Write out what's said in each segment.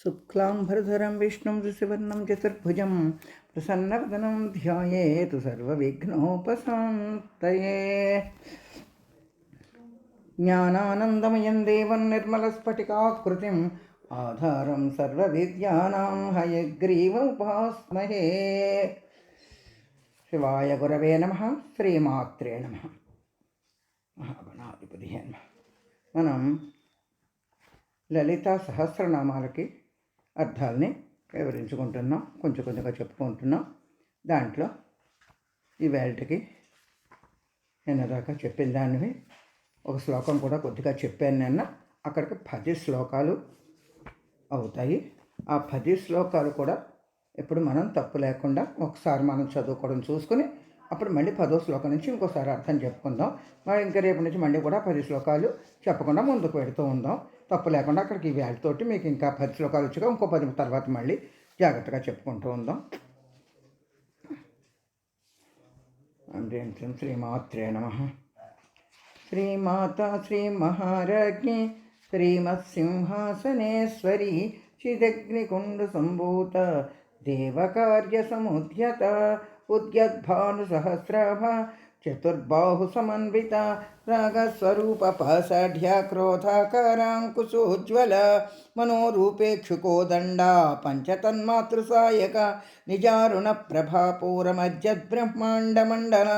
శుక్లాంబరధరం విష్ణుం ఋషివర్ణం చతుర్భుజం ప్రసన్నవదనం ధ్యాయేతు సర్వవిఘ్నోపశాంతయే జ్ఞానానందమయం దేవం నిర్మలస్ఫటికాకృతిం ఆధారం సర్వవిద్యానాం హయగ్రీవముపాస్మహే శివాయ గురవే నమ శ్రీమాత్రే నమ మహాగణాధిపతి నమ మనం లలిత సహస్రనామాలకి అర్థాలని వివరించుకుంటున్నాం. కొంచెం కొంచెంగా చెప్పుకుంటున్నాం. దాంట్లో ఈ వేల్ట్కి నిన్న దాకా చెప్పిన దానివి. ఒక శ్లోకం కూడా కొద్దిగా చెప్పాను నిన్న. అక్కడికి పది శ్లోకాలు అవుతాయి. ఆ పది శ్లోకాలు కూడా ఇప్పుడు మనం తప్పు లేకుండా ఒకసారి మనం చదువుకోవడం చూసుకుని అప్పుడు మళ్ళీ పదో శ్లోకం నుంచి ఇంకోసారి అర్థం చెప్పుకుందాం. మరి ఇంకా రేపు నుంచి మళ్ళీ కూడా పది శ్లోకాలు చెప్పకుండా ముందుకు పెడుతూ ఉందాం. తప్పు లేకుండా అక్కడికి వేళతోటి మీకు ఇంకా పది శ్లోకాలు వచ్చాక ఇంకో పది తర్వాత మళ్ళీ జాగ్రత్తగా చెప్పుకుంటూ ఉందాం. అందేం శ్రీమాత్రే నమ. శ్రీమాత శ్రీ మహారాజ్ఞి శ్రీమత్సింహాసనేశ్వరి చిదగ్నికుండు సంభూత దేవకార్య సముద్యత चतुर्बाहु समन्विता रागस्वरूपपाषाढ्या क्रोधाकाराङ्कुशोज्ज्वल मनोरूपेक्षुको दण्डा पञ्चतन्मातृसायका मंडला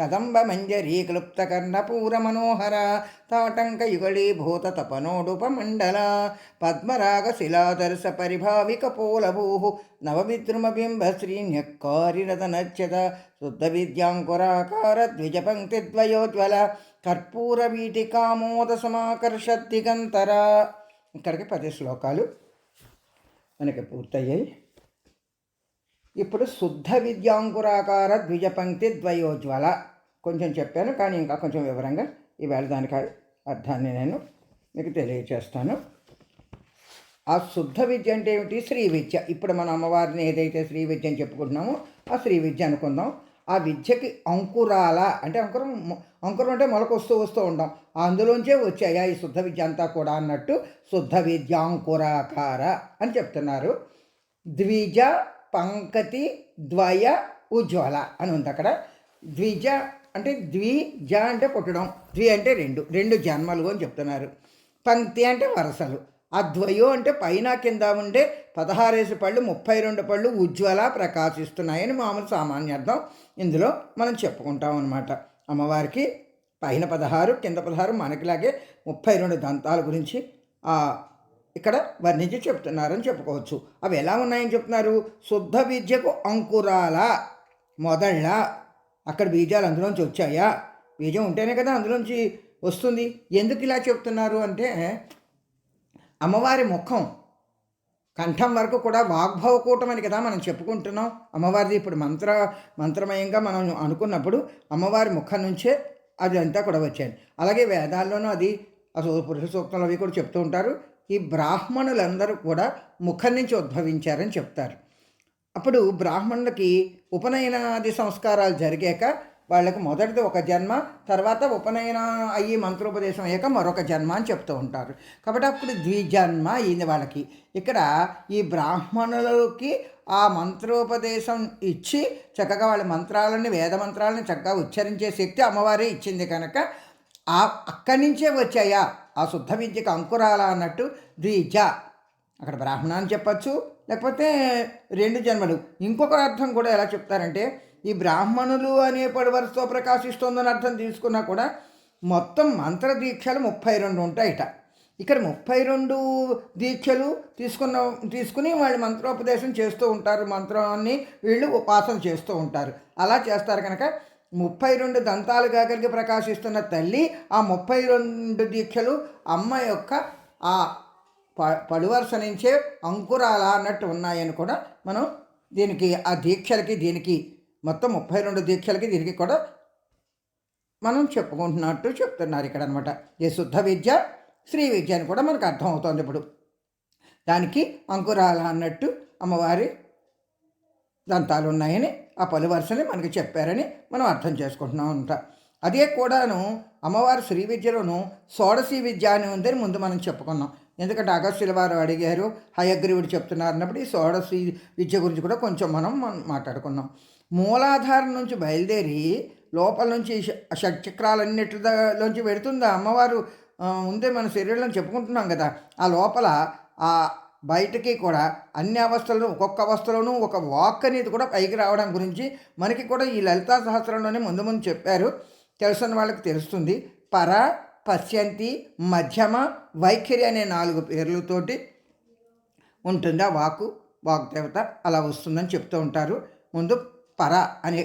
కదంబ మంజరీ క్లుప్త కర్ణపూర మనోహర తాటంక యుగళీభూత తపనోడుపమండల పద్మరాగ శిలాదర్శ పరిభావిక పోలభూ నవవిద్రుమ బింబ శ్రీన్యక్కారిరదనచ్చత శుద్ధ విద్యాంకురాకార ద్విజ పంక్తి ద్వయోజ్వల కర్పూర వీటికామోద సమాకర్షద్దిగంతర ఇక్కడికి పది శ్లోకాలు మనకి పూర్తయ్యాయి ఇప్పుడు శుద్ధ విద్యాంకురాకార ద్విజపంక్తి ద్వయోజ్వల కొంచెం చెప్పాను కానీ ఇంకా కొంచెం వివరంగా ఈవేళ దానికి అర్థాన్ని నేను మీకు తెలియచేస్తాను. ఆ శుద్ధ విద్య అంటే ఏమిటి? శ్రీ విద్య. ఇప్పుడు మన అమ్మవారిని ఏదైతే శ్రీ విద్య అని చెప్పుకుంటున్నామో ఆ శ్రీ విద్య అనుకుందాం. ఆ విద్యకి అంకురాల అంటే అంకురం అంకురం అంటే మొలకొస్తూ వస్తూ వస్తూ ఉంటాం అందులోంచే వచ్చాయా ఈ శుద్ధ విద్య అంతా కూడా అన్నట్టు శుద్ధ విద్యాంకురాకార అని చెప్తున్నారు. ద్విజ పంకతి ద్వయ ఉజ్వల అని ఉంది అక్కడ. ద్విజ అంటే ద్విజ అంటే పుట్టడం ద్వి అంటే రెండు రెండు జన్మలు అని చెప్తున్నారు. పంక్తి అంటే వరసలు. ఆ అంటే పైన కింద ఉండే పదహారేసి పళ్ళు ముప్పై రెండు పళ్ళు ఉజ్వల ప్రకాశిస్తున్నాయని మామూలు సామాన్యార్థం ఇందులో మనం చెప్పుకుంటాం అనమాట అమ్మవారికి పైన పదహారు కింద పదహారు మనకిలాగే ముప్పై రెండు దంతాల గురించి ఇక్కడ వర్ణించి చెప్తున్నారని చెప్పుకోవచ్చు. అవి ఎలా ఉన్నాయని చెప్తున్నారు? శుద్ధ విద్యకు అంకురాల మొదళ్ళ అక్కడ బీజాలు అందులోంచి వచ్చాయా? బీజం ఉంటేనే కదా అందులోంచి వస్తుంది. ఎందుకు ఇలా చెప్తున్నారు అంటే అమ్మవారి ముఖం కంఠం వరకు కూడా వాగ్భవకూటం అని కదా మనం చెప్పుకుంటున్నాం. అమ్మవారిది ఇప్పుడు మంత్ర మంత్రమయంగా మనం అనుకున్నప్పుడు అమ్మవారి ముఖం నుంచే అది అంతా కూడా వచ్చాయి అలాగే వేదాల్లోనూ అది అసలు పురుష సూక్తంలో అవి కూడా చెప్తూ ఉంటారు. ఈ బ్రాహ్మణులందరూ కూడా ముఖం నుంచి ఉద్భవించారని చెప్తారు. అప్పుడు బ్రాహ్మణులకి ఉపనయనాది సంస్కారాలు జరిగాక వాళ్ళకి మొదటిది ఒక జన్మ తర్వాత ఉపనయన అయ్యి మంత్రోపదేశం అయ్యాక మరొక జన్మ అని చెప్తూ ఉంటారు. కాబట్టి అప్పుడు ద్విజన్మ అయింది వాళ్ళకి. ఇక్కడ ఈ బ్రాహ్మణులకి ఆ మంత్రోపదేశం ఇచ్చి చక్కగా వాళ్ళ మంత్రాలని వేద మంత్రాలని చక్కగా ఉచ్చరించే శక్తి అమ్మవారే ఇచ్చింది కనుక ఆ అక్కడి నుంచే వచ్చాయా? ఆ శుద్ధ విద్యకు అంకురాల అన్నట్టు ద్విజ. అక్కడ బ్రాహ్మణ అని చెప్పచ్చు. లేకపోతే రెండు జన్మలు. ఇంకొక అర్థం కూడా ఎలా చెప్తారంటే ఈ బ్రాహ్మణులు అనే పడి వరుసతో ప్రకాశిస్తోందని అర్థం తీసుకున్నా కూడా మొత్తం మంత్ర దీక్షలు ముప్పై రెండు ఉంటాయిట. ఇక్కడ ముప్పై రెండు దీక్షలు తీసుకున్న తీసుకుని వాళ్ళు మంత్రోపదేశం చేస్తూ ఉంటారు. మంత్రాన్ని వీళ్ళు ఉపాసన చేస్తూ ఉంటారు. అలా చేస్తారు కనుక ముప్పై రెండు దంతాలుగా కలిగి ప్రకాశిస్తున్న తల్లి ఆ ముప్పై రెండు దీక్షలు అమ్మ యొక్క ఆ ప పడువరుస నుంచే అంకురాల అన్నట్టు ఉన్నాయని కూడా మనం దీనికి ఆ దీక్షలకి దీనికి మొత్తం ముప్పై రెండు దీక్షలకి దీనికి కూడా మనం చెప్పుకుంటున్నట్టు చెప్తున్నారు ఇక్కడ అనమాట ఈ శుద్ధ విద్య శ్రీ విద్య అని కూడా మనకు అర్థం అవుతుంది ఇప్పుడు. దానికి అంకురాల అన్నట్టు అమ్మవారి దంతాలు ఉన్నాయని ఆ పలు వరుసని మనకి చెప్పారని మనం అర్థం చేసుకుంటున్నాం అంట అదే కూడాను అమ్మవారి శ్రీ విద్యలోను షోడశీ విద్య అని ఉందని ముందు మనం చెప్పుకున్నాం. ఎందుకంటే అగస్త్యుల వారు అడిగారు హయగ్రీవుడు చెప్తున్నారు అన్నప్పుడు ఈ షోడశీ విద్య గురించి కూడా కొంచెం మనం మాట్లాడుకున్నాం. మూలాధారం నుంచి బయలుదేరి లోపల నుంచి షట్చక్రాలన్నిటిలోంచి పెడుతుంది అమ్మవారు? ఉందే ముందే మన శరీరంలో చెప్పుకుంటున్నాం కదా ఆ లోపల ఆ బయటకి కూడా అన్ని అవస్థలను ఒక్కొక్క అవస్థలోనూ ఒక వాక్ అనేది కూడా పైకి రావడం గురించి మనకి కూడా ఈ లలితా సహస్రంలోనే ముందు ముందు చెప్పారు. తెలిసిన వాళ్ళకి తెలుస్తుంది. పర పశ్యంతి మధ్యమ వైఖరి అనే నాలుగు పేర్లతోటి ఉంటుంది ఆ వాకు వాగ్దేవత అలా వస్తుందని చెప్తూ ఉంటారు. ముందు పర అనే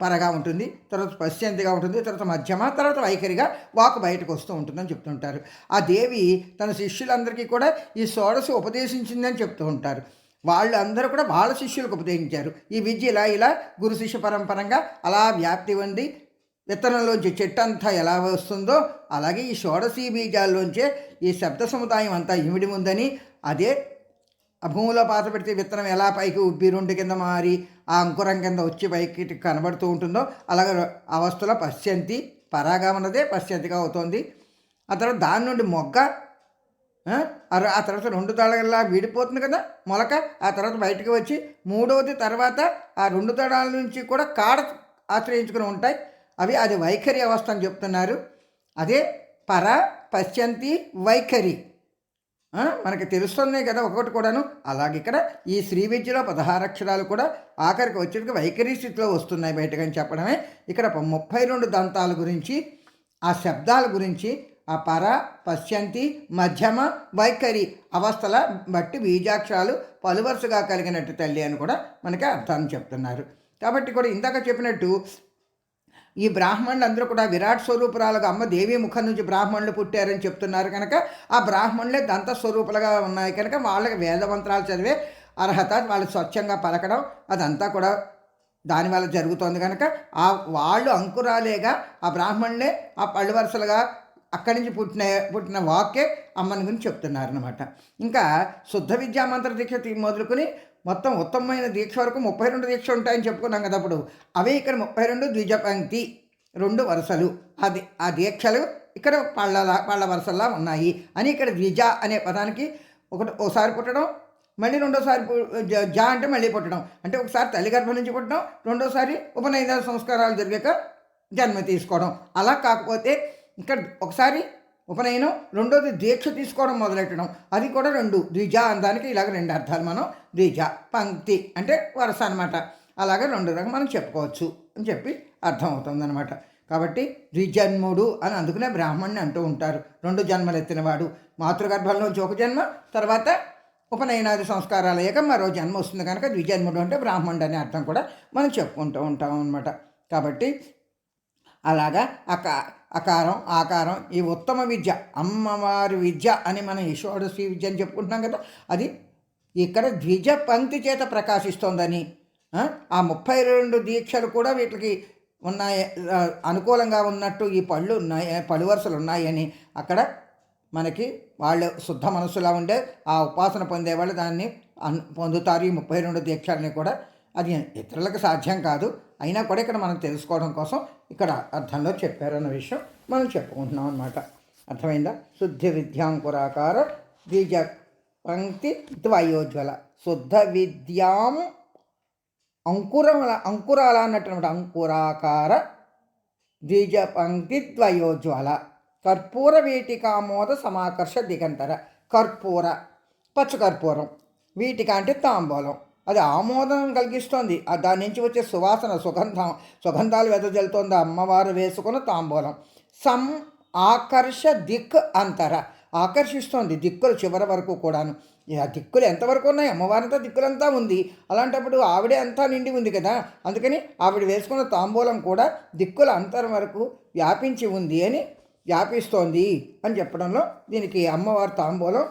పరగా ఉంటుంది తర్వాత పశ్యంతిగా ఉంటుంది తర్వాత మధ్యమ తర్వాత వైఖరిగా వాకు బయటకు వస్తూ ఉంటుందని చెప్తుంటారు ఆ దేవి తన శిష్యులందరికీ కూడా ఈ షోడశి ఉపదేశించిందని చెప్తూ ఉంటారు. వాళ్ళు అందరూ కూడా వాళ్ళ శిష్యులకు ఉపదేశించారు. ఈ విద్య ఇలా ఇలా గురు శిష్య పరంపరంగా అలా వ్యాప్తి ఉంది విత్తనంలోంచి చెట్టు అంతా ఎలా వస్తుందో అలాగే ఈ షోడశీ బీజాల్లోంచే ఈ శబ్ద సముదాయం అంతా ఇమిడి ఉందని అదే ఆ భూమిలో పాత పెడితే విత్తనం ఎలా పైకి ఉబ్బి రెండు కింద మారి ఆ అంకురం కింద వచ్చి పైకి కనబడుతూ ఉంటుందో అలాగే అవస్థలో పశ్యంతి పరాగమనదే ఉన్నదే పశ్యంతిగా అవుతుంది. ఆ తర్వాత దాని నుండి మొగ్గ ఆ, తర్వాత రెండు దళాల విడిపోతుంది కదా మొలక ఆ తర్వాత బయటకు వచ్చి మూడవది తర్వాత ఆ రెండు దళాల నుంచి కూడా కాడ ఆశ్రయించుకుని ఉంటాయి. అవి అది వైఖరి అవస్థ అని చెప్తున్నారు. అదే పర పశ్చంతి వైఖరి. మనకి తెలుస్తున్నాయి కదా ఒకటి కూడాను. అలాగే ఇక్కడ ఈ శ్రీ విద్యలో పదహారు అక్షరాలు కూడా ఆఖరికి వచ్చేటికి వైఖరి స్థితిలో వస్తున్నాయి బయటకని చెప్పడమే. ఇక్కడ ముప్పై రెండు దంతాల గురించి ఆ శబ్దాల గురించి ఆ పర పశ్యంతి మధ్యమ వైఖరి అవస్థల బట్టి బీజాక్షరాలు పలువరుసగా కలిగినట్టు తల్లి అని కూడా మనకి అర్థాన్ని చెప్తున్నారు. కాబట్టి కూడా ఇందాక చెప్పినట్టు ఈ బ్రాహ్మణులు అందరూ కూడా విరాట్ స్వరూపురాలుగా అమ్మ దేవి ముఖం నుంచి బ్రాహ్మణులు పుట్టారని చెప్తున్నారు కనుక ఆ బ్రాహ్మణులే దంత స్వరూపులుగా ఉన్నాయి కనుక వాళ్ళకి వేదమంత్రాలు చదివే అర్హత వాళ్ళు స్వచ్ఛంగా పలకడం అదంతా కూడా దానివల్ల జరుగుతోంది కనుక ఆ వాళ్ళు అంకురాలేగా ఆ బ్రాహ్మణులే ఆ పళ్ళు వరుసలుగా అక్కడి నుంచి పుట్టిన పుట్టిన వాక్యే అమ్మని గురించి చెప్తున్నారు అనమాట ఇంకా శుద్ధ విద్యా మంత్ర దీక్ష తీ- మొదలుకొని మొత్తం ఉత్తమమైన దీక్ష వరకు ముప్పై రెండు దీక్ష ఉంటాయని చెప్పుకున్నాం కదా అప్పుడు. అవే ఇక్కడ ముప్పై రెండు ద్విజపంక్తి రెండు వరుసలు. అది ఆ దీక్షలు ఇక్కడ పళ్ళ పళ్ళ వరుసల్లా ఉన్నాయి. అని ఇక్కడ ద్విజ అనే పదానికి ఒకటి ఒకసారి పుట్టడం మళ్ళీ రెండోసారి జ- జా అంటే మళ్ళీ పుట్టడం. అంటే ఒకసారి తల్లి గర్భం నుంచి పుట్టడం రెండోసారి ఉపనయన సంస్కారాలు జరిగాక జన్మ తీసుకోవడం. అలా కాకపోతే ఇక్కడ ఒకసారి ఉపనయనం. రెండోది దీక్ష తీసుకోవడం మొదలెట్టడం. అది కూడా రెండు. ద్విజ అనడానికి ఇలాగ రెండు అర్థాలు మనం. ద్విజ పంక్తి అంటే వరుస అనమాట అలాగే రెండు రకం మనం చెప్పుకోవచ్చు అని చెప్పి అర్థం అవుతుందన్నమాట కాబట్టి ద్విజన్ముడు అని అందుకునే బ్రాహ్మణ్ణి అంటూ ఉంటారు. రెండు జన్మలు ఎత్తినవాడు. మాతృగర్భంలోంచి ఒక జన్మ తర్వాత ఉపనయనాది సంస్కారాలు అయ్యాక మరో జన్మ వస్తుంది కనుక ద్విజన్ముడు అంటే బ్రాహ్మణుడు అనే అర్థం కూడా మనం చెప్పుకుంటూ ఉంటాం అనమాట కాబట్టి అలాగా అక అకారం ఆకారం ఈ ఉత్తమ విద్య అమ్మవారి విద్య అని మనం ఈశ్వరుడు విద్య అని చెప్పుకుంటున్నాం కదా అది ఇక్కడ ద్విజ పంక్తి చేత ప్రకాశిస్తోందని ఆ, ముప్పై రెండు దీక్షలు కూడా వీటికి ఉన్నాయి అనుకూలంగా ఉన్నట్టు ఈ పళ్ళు ఉన్నాయి పళ్ళు వరుసలు ఉన్నాయని అక్కడ మనకి వాళ్ళు శుద్ధ మనసులా ఉండే ఆ ఉపాసన పొందేవాళ్ళు దాన్ని అన్ పొందుతారు ఈ ముప్పై రెండు దీక్షల్ని కూడా. అది ఇతరులకు సాధ్యం కాదు అయినా కూడా ఇక్కడ మనం తెలుసుకోవడం కోసం ఇక్కడ అర్థంలో చెప్పారన్న విషయం మనం చెప్పుకుంటున్నాం అనమాట అర్థమైందా? శుద్ధ విద్యాంకురాకార ద్విజ పంక్తి ద్వయోజ్వల. శుద్ధ విద్యాం అంకురముల అంకురాల అన్నట్టు అంకురాకార ద్విజ పంక్తి ద్వయోజ్వల. కర్పూర వీటికామోద సమాకర్ష దిగంతర. కర్పూర పచ్చకర్పూరం వీటిక అంటే తాంబూలం. అది ఆమోదం కలిగిస్తోంది. దాని నుంచి వచ్చే సువాసన సుగంధం సుగంధాలు వెదజల్లుతోంది. అమ్మవారు వేసుకున్న తాంబూలం. సం ఆకర్ష దిక్ అంతర. ఆకర్షిస్తోంది దిక్కులు చివరి వరకు కూడాను. ఆ దిక్కులు ఎంతవరకు ఉన్నాయి? అమ్మవారంతా దిక్కులంతా ఉంది. అలాంటప్పుడు ఆవిడే అంతా నిండి ఉంది కదా. అందుకని ఆవిడ వేసుకున్న తాంబూలం కూడా దిక్కుల అంతరం వరకు వ్యాపించి ఉంది అని వ్యాపిస్తోంది అని చెప్పడంలో దీనికి అమ్మవారి తాంబూలం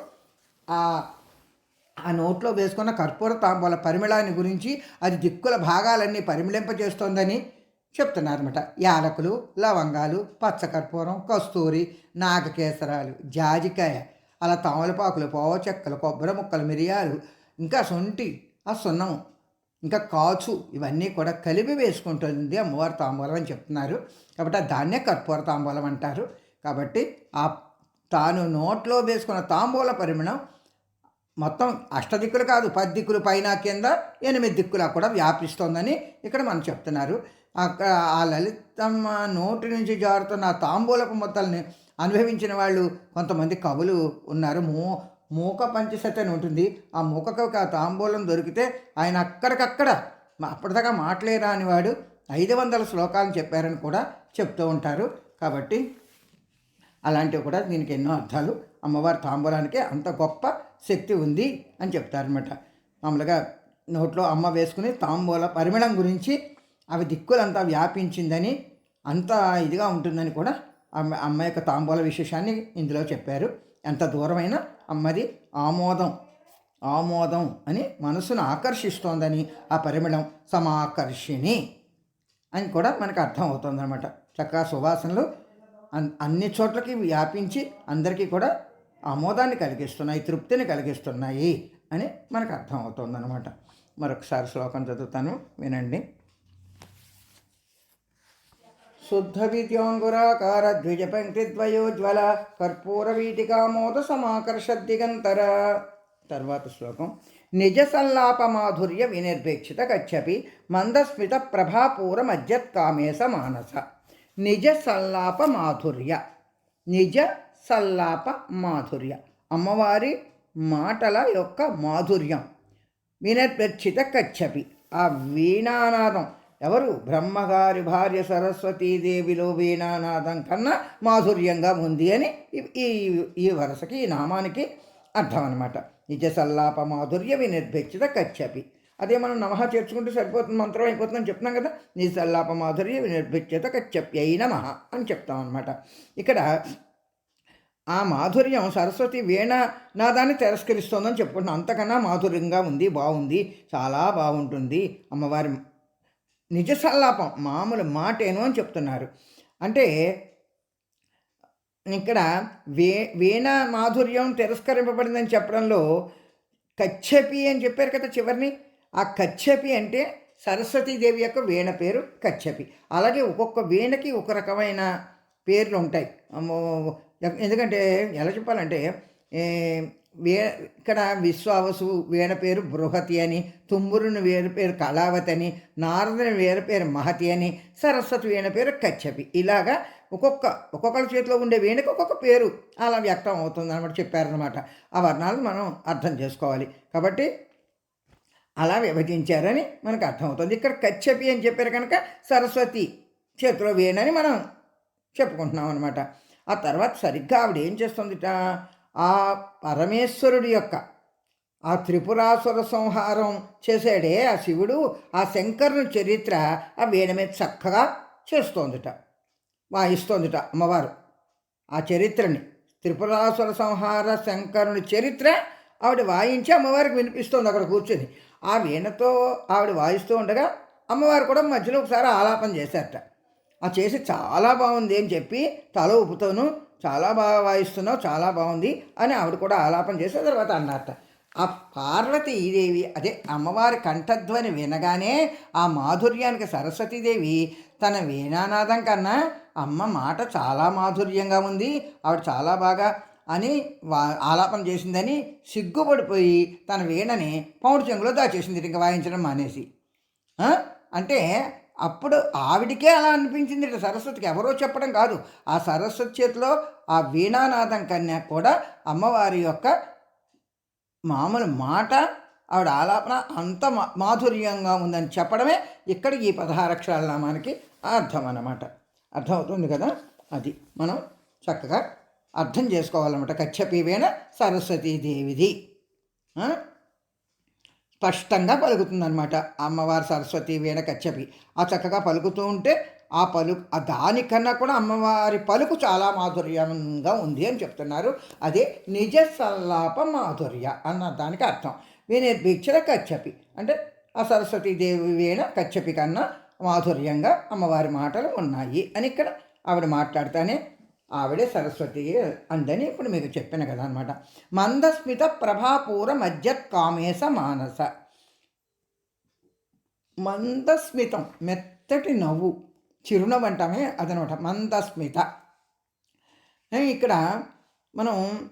ఆ నోట్లో వేసుకున్న కర్పూర తాంబూల పరిమళాన్ని గురించి అది దిక్కుల భాగాలన్నీ పరిమళింపజేస్తోందని చెప్తున్నారన్నమాట. యాలకులు లవంగాలు పచ్చకర్పూరం కస్తూరి నాగకేసరాలు జాజికాయ అలా తామలపాకులు పోవ చెక్కలు కొబ్బరి ముక్కలు మిరియాలు ఇంకా సొంటి ఆ సున్నం ఇంకా కాచు ఇవన్నీ కూడా కలిపి వేసుకుంటుంది అమ్మవారి తాంబూలం అని చెప్తున్నారు. కాబట్టి ఆ దాన్నే కర్పూర తాంబూలం అంటారు. కాబట్టి ఆ తాను నోట్లో వేసుకున్న తాంబూల పరిమాణం మొత్తం అష్టదిక్కులు కాదు పది దిక్కులు పైన కింద ఎనిమిది దిక్కులా కూడా వ్యాపిస్తోందని ఇక్కడ మనం చెప్తున్నారు. అక్కడ ఆ లలితమ్మ నోటి నుంచి జారుతున్న ఆ తాంబూలపు మొత్తల్ని అనుభవించిన వాళ్ళు కొంతమంది కవులు ఉన్నారు. మూ మూక పంచశతి అని ఉంటుంది. ఆ మూకకు ఆ తాంబూలం దొరికితే ఆయన అక్కడికక్కడ అప్పటిదాకా మాటలే వాడు ఐదు వందల శ్లోకాలను చెప్పారని కూడా చెప్తూ ఉంటారు. కాబట్టి అలాంటివి కూడా దీనికి ఎన్నో అర్థాలు. అమ్మవారి తాంబూలానికి అంత గొప్ప శక్తి ఉంది అని చెప్తారనమాట మామూలుగా నోట్లో అమ్మ వేసుకుని తాంబూల పరిమళం గురించి అవి దిక్కులంతా వ్యాపించిందని అంత ఇదిగా ఉంటుందని కూడా అమ్మ అమ్మ యొక్క తాంబూల విశేషాన్ని ఇందులో చెప్పారు. ఎంత దూరమైన అమ్మది ఆమోదం ఆమోదం అని మనసును ఆకర్షిస్తోందని ఆ పరిమళం సమాకర్షిణి అని కూడా మనకు అర్థం అవుతుంది అనమాట చక్కగా సువాసనలు అన్ని చోట్లకి వ్యాపించి అందరికీ కూడా ఆమోదాన్ని కలిగిస్తున్నాయి తృప్తిని కలిగిస్తున్నాయి అని మనకు అర్థం మరొకసారి శ్లోకం చదువుతాను వినండి. శుద్ధ విద్యోంగురాకార ద్విజ పంక్తిద్వయోజ్వల కర్పూర వీటికామోద సమాకర్షద్దిగంతర తర్వాత శ్లోకం. నిజ సల్లాప మాధుర్య వినిర్భేక్షిత కచ్చపి మందస్మిత ప్రభాపూర మజ్జత్కామేశ మానస. నిజ సల్లాప మాధుర్య. నిజ సల్లాప మాధుర్య. అమ్మవారి మాటల యొక్క మాధుర్యం. వినర్పర్చిత కచ్చపి. ఆ వీణానాదం. ఎవరు? బ్రహ్మగారి భార్య సరస్వతీదేవిలో వీణానాదం కన్నా మాధుర్యంగా ఉంది అని ఈ- ఈ వరసకి ఈ నామానికి అర్థం అనమాట నిజ సల్లాప మాధుర్య వినిర్భేక్షిత కచ్చపి. అదే మనం నమః చేర్చుకుంటే సరిపోతుంది మంత్రం అయిపోతుందని చెప్తున్నాం కదా. నిజ సల్లాప మాధుర్య వినిర్భేక్షిత కచ్చప్యై నమ అని చెప్తాం అనమాట ఇక్కడ ఆ మాధుర్యం సరస్వతి వీణ నాదాన్ని తిరస్కరిస్తోందని చెప్పుకుంటున్నాం. అంతకన్నా మాధుర్యంగా ఉంది బాగుంది చాలా బాగుంటుంది. అమ్మవారి నిజ సల్లాపం మామూలు మాటేను అని చెప్తున్నారు. అంటే ఇక్కడ వే వీణ మాధుర్యం తిరస్కరింపబడిందని చెప్పడంలో కచ్చపి అని చెప్పారు కదా చివరిని. ఆ కచ్చపి అంటే సరస్వతీదేవి యొక్క వీణ పేరు కచ్చపి. అలాగే ఒక్కొక్క వీణకి ఒక రకమైన పేర్లు ఉంటాయి. ఎందుకంటే ఎలా చెప్పాలంటే వే ఇక్కడ విశ్వావసు వీణ పేరు బృహతి అని తుమ్మురుని వీణ పేరు కళావతి అని నారదుని వీణ పేరు మహతి అని సరస్వతి వీణ పేరు కచ్చపి. ఇలాగా ఒక్కొక్క ఒక్కొక్కరి చేతిలో ఉండే వీణకి ఒక్కొక్క పేరు అలా వ్యక్తం అవుతుందన్నమాట చెప్పారనమాట ఆ వర్ణాలను మనం అర్థం చేసుకోవాలి. కాబట్టి అలా విభజించారని మనకు అర్థమవుతుంది. ఇక్కడ కచ్చపి అని చెప్పారు కనుక సరస్వతి చేతిలో వేణని మనం చెప్పుకుంటున్నాం అనమాట ఆ తర్వాత సరిగ్గా ఆవిడ ఏం చేస్తుందిట? ఆ పరమేశ్వరుడి యొక్క ఆ త్రిపురాసుర సంహారం చేశాడే ఆ శివుడు ఆ శంకరుని చరిత్ర ఆ వీణ మీద చక్కగా చేస్తోందిట వాయిస్తోందిట అమ్మవారు. ఆ చరిత్రని త్రిపురాసుర సంహార శంకరుని చరిత్ర ఆవిడ వాయించి అమ్మవారికి వినిపిస్తోంది అక్కడ కూర్చొని. ఆ వీణతో ఆవిడ వాయిస్తూ ఉండగా అమ్మవారు కూడా మధ్యలో ఒకసారి ఆలాపన చేశారట. ఆ చేసి చాలా బాగుంది అని చెప్పి తల ఊపుతోను చాలా బాగా వాయిస్తున్నావు చాలా బాగుంది అని ఆవిడ కూడా ఆలాపన చేసిన తర్వాత అన్నారట. ఆ పార్వతీదేవి అదే అమ్మవారి కంఠధ్వని వినగానే ఆ మాధుర్యానికి సరస్వతీదేవి తన వీణానాదం కన్నా అమ్మ మాట చాలా మాధుర్యంగా ఉంది ఆవిడ చాలా బాగా అని వా ఆలాపన చేసిందని సిగ్గుపడిపోయి తన వీణని పౌడు చెంగులో దాచేసింది. ఇంకా వాయించడం మానేసి. అంటే అప్పుడు ఆవిడికే అలా అనిపించింది. సరస్వతికి ఎవరో చెప్పడం కాదు. ఆ సరస్వతి చేతిలో ఆ వీణానాదం కన్యా కూడా అమ్మవారి యొక్క మామూలు మాట ఆవిడ ఆలాపన అంత మా- మాధుర్యంగా ఉందని చెప్పడమే ఇక్కడ ఈ పదహారక్షరాల నామానికి అర్థం అన్నమాట. అర్థమవుతుంది కదా? అది మనం చక్కగా అర్థం చేసుకోవాలన్నమాట. కచ్చపి సరస్వతీదేవిది స్పష్టంగా పలుకుతుందన్నమాట. అమ్మవారు సరస్వతి వీణ కచ్చపి ఆ చక్కగా పలుకుతూ ఉంటే ఆ పలు ఆ దానికన్నా కూడా అమ్మవారి పలుకు చాలా మాధుర్యంగా ఉంది అని చెప్తున్నారు. అదే నిజ సల్లాప మాధుర్య అన్న దానికి అర్థం. వినిర్భిక్షల కచ్చపి అంటే ఆ సరస్వతీదేవి వీణ కచ్చపి కన్నా మాధుర్యంగా అమ్మవారి మాటలు ఉన్నాయి అని ఇక్కడ ఆవిడ మాట్లాడుతానే ఆవిడే సరస్వతి అందని ఇప్పుడు మీకు చెప్పిన కదా అనమాట మందస్మిత ప్రభాపూర మధ్య కామేశ మానస. మందస్మితం మెత్తటి నవ్వు చిరునవ్వు అంటామే అదనమాట. మందస్మిత. ఇక్కడ మనం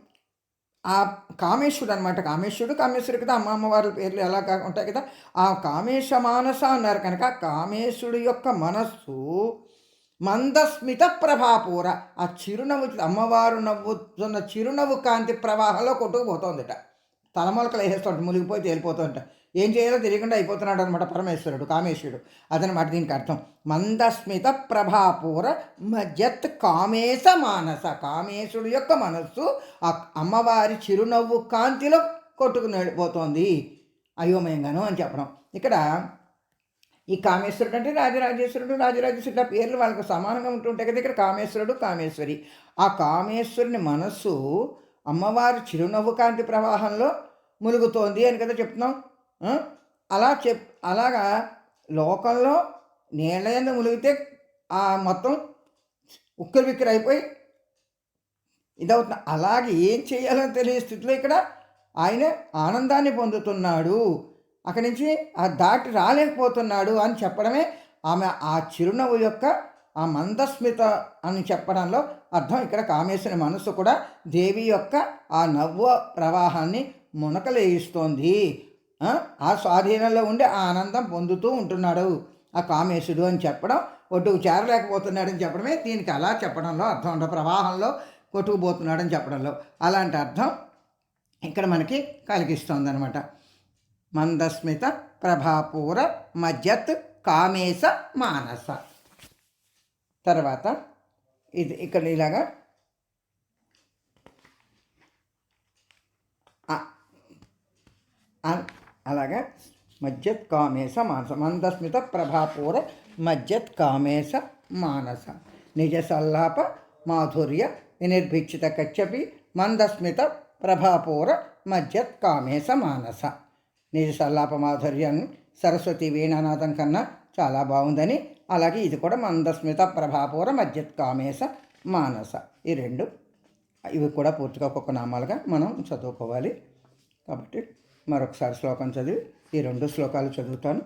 ఆ కామేశ్వరుడు అనమాట కామేశ్వరుడు కామేశ్వరుడు కదా. అమ్మ అమ్మవారి పేర్లు ఎలా ఉంటాయి కదా. ఆ కామేశ మానస అన్నారు కనుక కామేశ్వరుడు యొక్క మనస్సు మందస్మిత ప్రభాపూర. ఆ చిరునవ్వు అమ్మవారు నవ్వుతున్న చిరునవ్వు కాంతి ప్రవాహంలో కొట్టుకుపోతుందట. తలమొలకలు వేసేస్తుంట మునిగిపోయి తేలిపోతుంట. ఏం చేయాలో తెలియకుండా అయిపోతున్నాడు అనమాట పరమేశ్వరుడు కామేశ్వరుడు. అదనమాట దీనికి అర్థం. మందస్మిత ప్రభాపూర మధ్యత్ కామేశ మానస. కామేశుడు యొక్క మనస్సు ఆ అమ్మవారి చిరునవ్వు కాంతిలో కొట్టుకుని పోతోంది. అయోమయంగాను అని చెప్పడం. ఇక్కడ ఈ కామేశ్వరుడు అంటే రాజరాజేశ్వరుడు రాజరాజేశ్వరుడు ఆ పేర్లు వాళ్ళకు సమానంగా ఉంటుంటాయి కదా ఇక్కడ కామేశ్వరుడు కామేశ్వరి. ఆ కామేశ్వరుని మనస్సు అమ్మవారి చిరునవ్వు కాంతి ప్రవాహంలో ములుగుతోంది అని కదా చెప్తున్నాం. అలా చెప్ అలాగా లోకంలో నీళ్ళ యందు ములిగితే ఆ మొత్తం ఉక్కిరి బిక్కిరి అయిపోయి ఇదవుతుంది. అలాగే ఏం చేయాలో తెలియని స్థితిలో ఇక్కడ ఆయన ఆనందాన్ని పొందుతున్నాడు. అక్కడి నుంచి ఆ దాటి రాలేకపోతున్నాడు అని చెప్పడమే ఆమె ఆ చిరునవ్వు యొక్క ఆ మందస్మిత అని చెప్పడంలో అర్థం ఇక్కడ కామేశ్వరి మనసు కూడా దేవి యొక్క ఆ నవ్వు ప్రవాహాన్ని మునకలేయిస్తోంది. ఆ, స్వాధీనంలో ఉండి ఆ ఆనందం పొందుతూ ఉంటున్నాడు ఆ కామేశుడు అని చెప్పడం. ఒడ్డుకు చేరలేకపోతున్నాడని చెప్పడమే దీనికి అలా చెప్పడంలో అర్థం ఉండదు ప్రవాహంలో కొట్టుకుపోతున్నాడని చెప్పడంలో అలాంటి అర్థం ఇక్కడ మనకి కలిగిస్తోంది అనమాట మందస్మిత ప్రభాపూర మధ్యత్ కామేశ మానస తర్వాత ఇది ఇక్కడ ఇలాగా ఆ- ఆ- అలాగా మధ్యత్ కామేశ మానస మందస్మిత ప్రభాపూర మధ్యత్ కామేశ మానస నిజ సల్లాప మాధుర్య వినిర్భిక్షిత కచ్చపి మందస్మిత ప్రభాపూర మధ్యత్ కామేశ మానస నిజ సల్లాప మాధుర్యం సరస్వతి వీణానాథం కన్నా చాలా బాగుందని. అలాగే ఇది కూడా మందస్మిత ప్రభాపూర మధ్యత్ కామేశ మానస. ఈ రెండు ఇవి కూడా పూర్తిగా ఒక్కొక్క నామాలుగా మనం చదువుకోవాలి. కాబట్టి మరొకసారి శ్లోకం చదివి ఈ రెండు శ్లోకాలు చదువుతాను.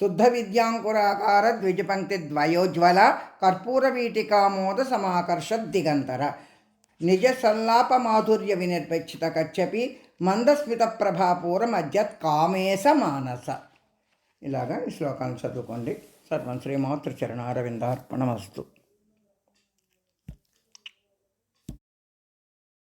శుద్ధ విద్యాంకురాకార ద్విజపంక్తి ద్వయోజ్వల కర్పూర వీటికామోద సమాకర్ష దిగంతర. నిజ సల్లాప మాధుర్య వినిర్పేక్షిత కచ్చపి మందస్మిత ప్రభాపూర మధ్య కామేశ మానస. ఇలాగా ఈ శ్లోకాన్ని చదువుకోండి. సర్వం శ్రీమాతృచరణారవిందార్పణమస్తు